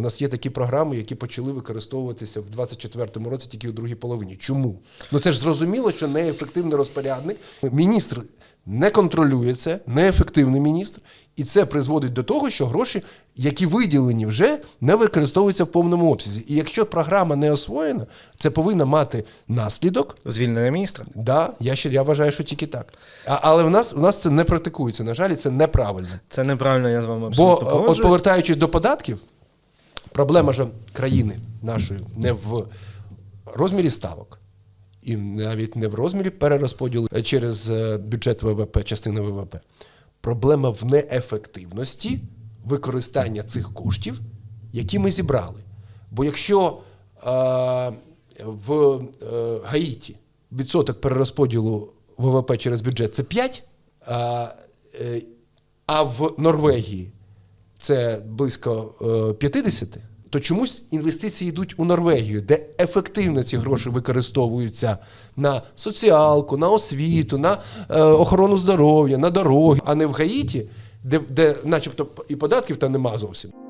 У нас є такі програми, які почали використовуватися в 24-му році тільки у другій половині. Чому? Ну це ж зрозуміло, що неефективний розпорядник. Міністр не контролює це, неефективний міністр, і це призводить до того, що гроші, які виділені вже, не використовуються в повному обсязі. І якщо програма не освоєна, це повинно мати наслідок. Звільнення міністра. Да, я ще я вважаю, що тільки так. А, але в нас в нас це не практикується. На жаль, і це неправильно. Це неправильно, я з вами абсолютно е, от повертаючись до податків, проблема ж країни нашої не в розмірі ставок. І навіть не в розмірі перерозподілу е, через е, бюджет ВВП, частини ВВП. Проблема в неефективності використання цих коштів, які ми зібрали. Бо якщо е, в е, Гаїті відсоток перерозподілу ВВП через бюджет це 5, а, е, а в Норвегії це близько е, 50, то чомусь інвестиції йдуть у Норвегію, де ефективно ці гроші використовуються на соціалку, на освіту, на е, охорону здоров'я, на дороги, а не в Гаїті, де, де начебто і податків там нема зовсім.